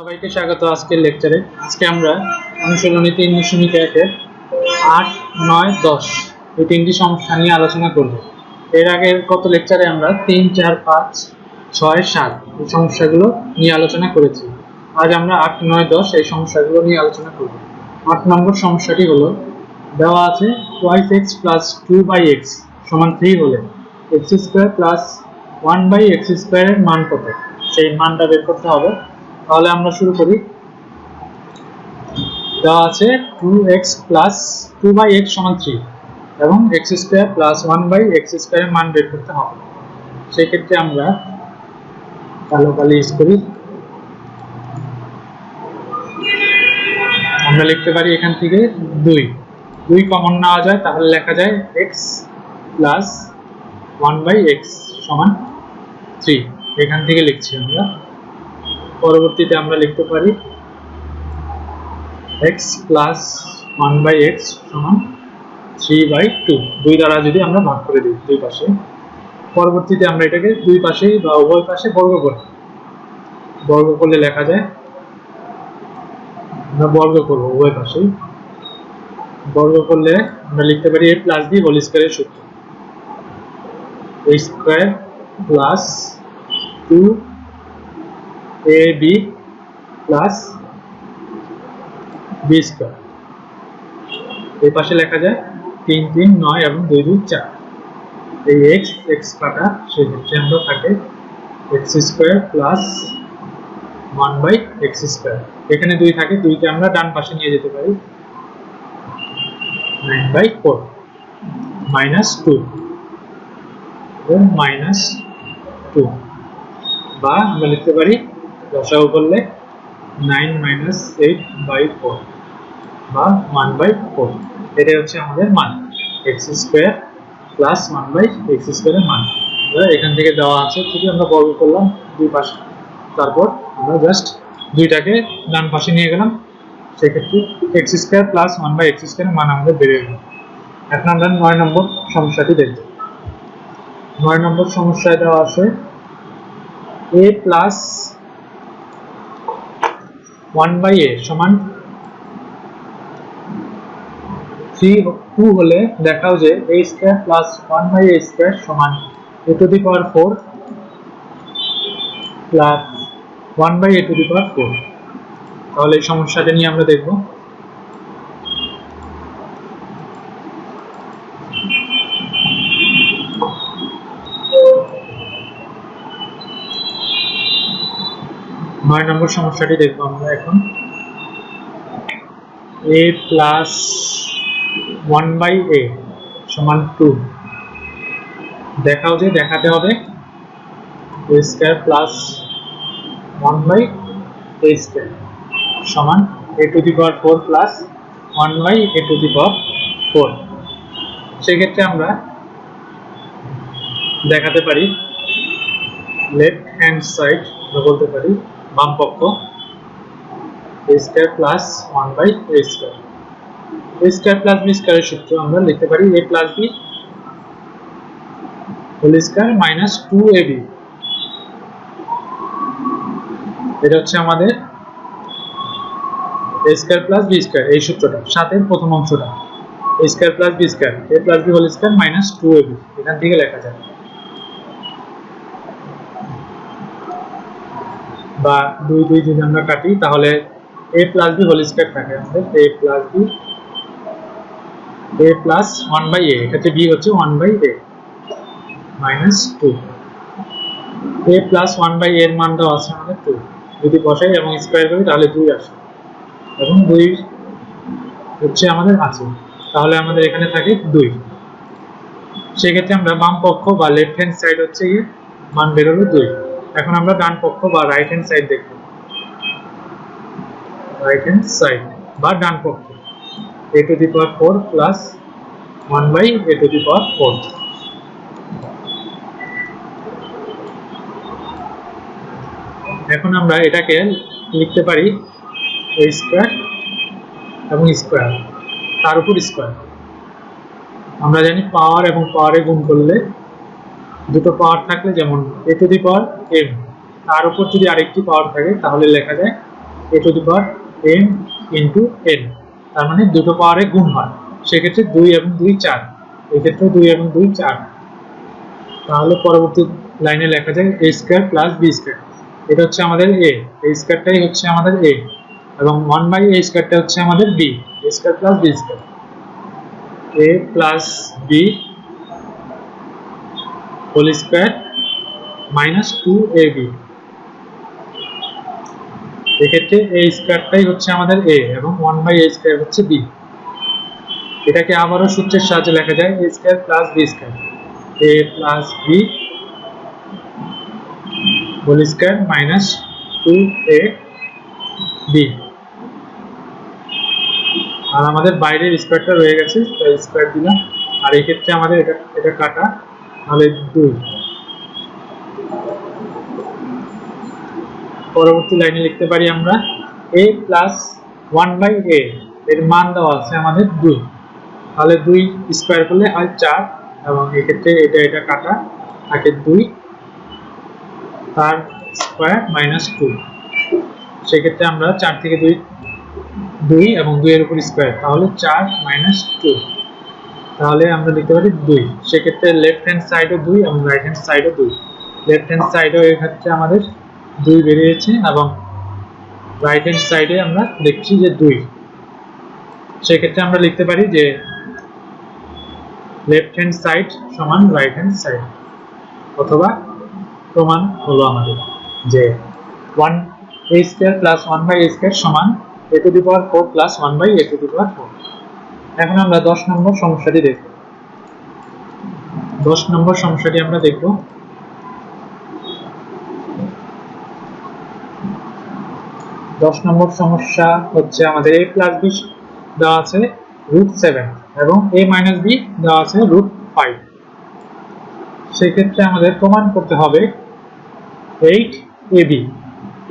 সবাইকে স্বাগত আজকের লেকচারে আজকে আমরা অনুশীলনী তিন দশমিক একের আট, নয়, দশ এই তিনটি সমস্যা নিয়ে আলোচনা করব। এর আগের কত লেকচারে আমরা তিন, চার, পাঁচ, ছয়, সাত এই সমস্যাগুলো নিয়ে আলোচনা করেছি। আজ আমরা আট, নয়, দশ এই সমস্যাগুলো নিয়ে আলোচনা করব। আট নম্বর সমস্যাটি হলো, দেওয়া আছে twice X plus two by X সমান থ্রি হলে X square plus one by X স্কোয়ারের মান কত? সেই মানটা বের করতে হবে তাহলে আমরা শুরু করি। দেওয়া আছে two X plus two by X সমান থ্রি এবং X square plus one by X স্কোয়ারের মান বের করতে হবে। সেই ক্ষেত্রে আমরা কালো কালি ইউজ করি। আমরা লিখতে পারি এখান থেকে দুই। দুই কমন নেওয়া যায়, তাহলে লেখা যায় X plus one by X সমান থ্রি এখান থেকে লিখছি আমরা। পরবর্তীতে আমরা লিখতে পারি X plus one by X সমান থ্রি বাই টু দুই দ্বারা যদি আমরা ভাগ করে দিই দুই পাশে। পরবর্তীতে আমরা এটাকে দুই পাশেই বা উভয় পাশে বর্গ করি। বর্গ করলে লেখা যায় আমরা বর্গ করব উভয় পাশেই। বর্গ করলে আমরা লিখতে পারি এ প্লাস বি হোল স্কোয়ারের সূত্র। A square plus two A B plus B square এই পাশে লেখা যায় তিন তিন, নয় এবং দুই দুই, চার। এই এক্স এক্স কাটা সেক্ষেত্রে আমরা থাকে X square plus one by X square এখানে দুই থাকে, দুইকে আমরা ডান পাশে নিয়ে যেতে পারি। Nine by four minus two minus two বা আমরা লিখতে পারি দশাও করলে nine minus eight by four বা ওয়ান বাই ফোর এটাই হচ্ছে আমাদের মান। X square plus one by X স্কোয়ারের মান। এখান থেকে দেওয়া আছে থেকে আমরা বর্গ করলাম দুই পাশে। তারপর আমরা জাস্ট দুইটাকে ডান পাশে নিয়ে গেলাম। সেক্ষেত্রে X square plus one by X স্কোয়ারের মান আমাদের বেড়ে গেল। এখন আমরা নয় নম্বর সমস্যাটি দেখব। নয় নম্বর সমস্যায় দেওয়া আছে A plus one by A সমান থ্রি টু হলে দেখাও যে A square plus one by A square সমান A to the power four plus one by A to the power four. তাহলে এই সমস্যাটা নিয়ে আমরা দেখব। নয় নম্বর সমস্যাটি দেখব আমরা এখন। এ প্লাস ওয়ান বাই সমান টু দেখাও যে দেখাতে হবে। A square plus one by A সমান A to the power four plus one by A to the power four সেক্ষেত্রে আমরা দেখাতে পারি। লেফট হ্যান্ড সাইড বলতে পারি। বাম পক্ষ সূত্র আমরা লিখতে পারি A plus B whole square minus two A B এটা হচ্ছে আমাদের A square plus B square এই সূত্রটা, সাতের প্রথম অংশটা। A square plus B square A plus B whole square minus two A B এখান থেকে লেখা যায় বা দুই দুই যদি আমরা কাটি, তাহলে A plus B whole square থাকে আমাদের। A plus B A plus one by A এক্ষেত্রে বি হচ্ছে one by A minus two A plus one by এর মানটাও আছে আমাদের টু যদি বসাই এবং স্কোয়ার করি, তাহলে দুই আসে। এবং দুই হচ্ছে আমাদের আছে। তাহলে আমাদের এখানে থাকে দুই। সেক্ষেত্রে আমরা বাম পক্ষ বা লেফট হ্যান্ড সাইড হচ্ছে মান বেরোলো দুই। এখন আমরা ডান পক্ষ বা রাইট হ্যান্ড সাইড দেখব। রাইট হ্যান্ড সাইড বা ডান পক্ষ। A to the power four plus one by A to the power four এখন আমরা এটাকে লিখতে পারি এ স্কোয়ার এবং স্কোয়ার তার উপর স্কোয়ার আমরা জানি পাওয়ার এবং পাওয়ারে গুণ করলে দুটো পাওয়ার থাকলে যেমন এ টু দি পাওয়ার এম তার উপর যদি আরেকটি পাওয়ার থাকে, তাহলে লেখা যায় A to the power M into N তার মানে দুটো পাওয়ারে গুণ হয়। সেক্ষেত্রে দুই এবং দুই চার, এক্ষেত্রে দুই এবং দুই চার। তাহলে পরবর্তী লাইনে লেখা যায় A square plus B square এটা হচ্ছে আমাদের এ এই স্কোয়ারটাই হচ্ছে আমাদের এ এবং ওয়ান বাই এ স্কোয়ারটা হচ্ছে আমাদের B A square plus B square A plus B whole square minus two A B এক্ষেত্রে এ স্কোয়ারটাই হচ্ছে আমাদের এ এবং ওয়ান বাই এ স্কোয়ার হচ্ছে বি এটাকে আবারও সূত্রের সাহায্যে লেখা যায় A square plus B square A plus B whole square minus two A B আর আমাদের বাইরের স্কোয়ারটা রয়ে গেছে, তাই স্কোয়ার দিলাম। আর এই ক্ষেত্রে আমাদের এটা এটা কাটা। পরবর্তী লাইনে লিখতে পারি আমরা। A plus one by A এর মান দেওয়া আছে আমাদের দুই। তাহলে দুই স্কোয়ার করলে চার, এবং এক্ষেত্রে এটা এটা কাটা থাকে দুই তার স্কোয়ার মাইনাস টু সেক্ষেত্রে আমরা চার থেকে দুই দুই এবং দুইয়ের উপর স্কোয়ার তাহলে চার মাইনাস টু তাহলে আমরা লিখতে পারি দুই। সেক্ষেত্রে লেফট হ্যান্ড সাইডও দুই এবং রাইট হ্যান্ড সাইডও দুই। লেফট হ্যান্ড সাইডও এক্ষেত্রে আমাদের দুই বেরিয়েছে এবং রাইট হ্যান্ড সাইডে আমরা দেখছি যে দুই। সেক্ষেত্রে আমরা লিখতে পারি যে লেফট হ্যান্ড সাইড সমান রাইট হ্যান্ড সাইড অথবা প্রমাণ হলো আমাদের যে one A square plus one by A square সমান A to the power four plus one by A to the power four এখন আমরা দশ নম্বর সমস্যাটি দেখব। দশ নম্বর সমস্যাটি আমরা দেখব। দশ নম্বর সমস্যা হচ্ছে আমাদের এ প্লাস বি দেওয়া আছে রুট সেভেন এবং এ মাইনাস বি দেওয়া আছে রুট ফাইভ সেক্ষেত্রে আমাদের প্রমাণ করতে হবে eight A B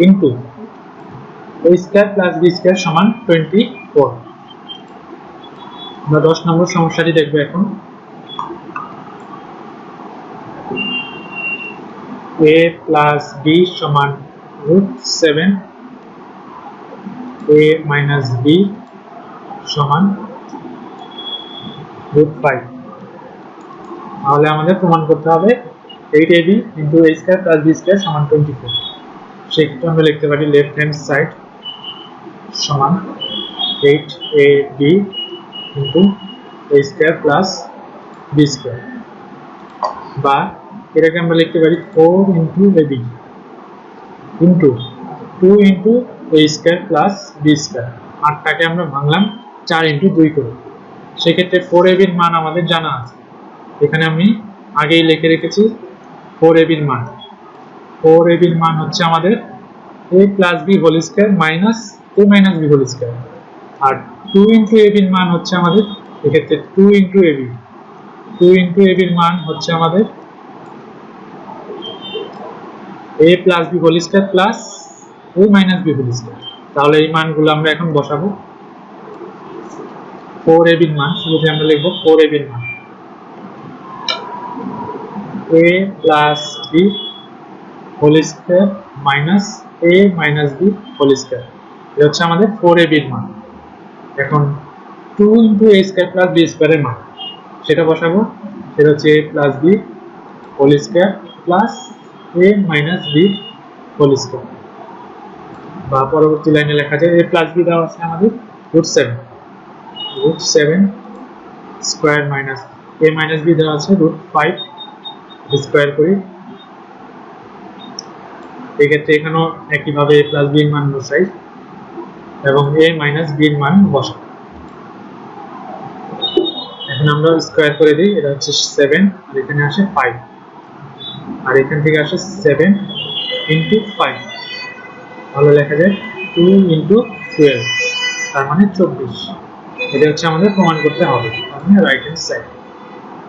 into A square plus B square সমান টোয়েন্টি ফোর আমরা দশ নম্বর সমস্যাটি দেখব এখন। এ প্লাস বি সমান root seven A minus B সমান রুট ফাইভ তাহলে আমাদের প্রমাণ করতে হবে eight A B into A square plus B square সমান টোয়েন্টি ফোর সেক্ষেত্রে আমরা লিখতে পারি লেফট হ্যান্ড সাইড সমান eight A B into A square plus B square বা এটাকে আমরা লিখতে পারি four into A B into two into A square plus B square আটটাকে আমরা ভাঙলাম, চার ইন্টু দুই করে। সেক্ষেত্রে ফোর এ বির মান আমাদের জানা আছে। এখানে আমি আগেই লিখে রেখেছি ফোর এ বির মান। ফোর এ বির মান হচ্ছে আমাদের A plus B whole square minus A minus B whole square R two into A বির মান হচ্ছে আমাদের, এক্ষেত্রে two into A B two into A বির মান হচ্ছে আমাদের A plus B whole square plus A minus B whole square তাহলে এই মানগুলো আমরা এখন বসাবো। ফোর এ বির মান শুরুতে আমরা লিখব ফোর এ বির মান। A plus B whole square minus A minus B whole square এটা হচ্ছে আমাদের ফোর এ বির মান। Two into A square plus B স্কোয়ারের মান। সেটা বসাবো। সেটা হচ্ছে A plus B whole square plus A minus B whole square বা পরবর্তী লাইনে লেখা যায় এ প্লাস বি দেওয়া আছে আমাদের root seven root seven square minus A minus B দেওয়া আছে রুট ফাইভ স্কোয়ার করি। এক্ষেত্রে এখানেও একইভাবে এ প্লাস বির মান বসাই। এবং এ মাইনাস বির মান বসাই এখন আমরা স্কোয়ার করে দিই, এটা হচ্ছে সেভেন আর এখানে আসে ফাইভ আর এখান থেকে আসে সেভেন ইন্টু ফাইভ তাহলে লেখা যায় টু ইন্টু টুয়েলভ তার মানে চব্বিশ। এটা হচ্ছে আমাদের প্রমাণ করতে হবে মানে রাইট হ্যান্ড সাইড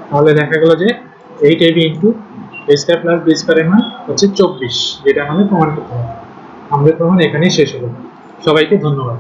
তাহলে দেখা গেল যে eight AB into A square plus B স্কোয়ারের মান হচ্ছে চব্বিশ, যেটা আমাদের প্রমাণ করতে হবে। আমাদের প্রমাণ এখানেই শেষ হলো। সবাইকে ধন্যবাদ।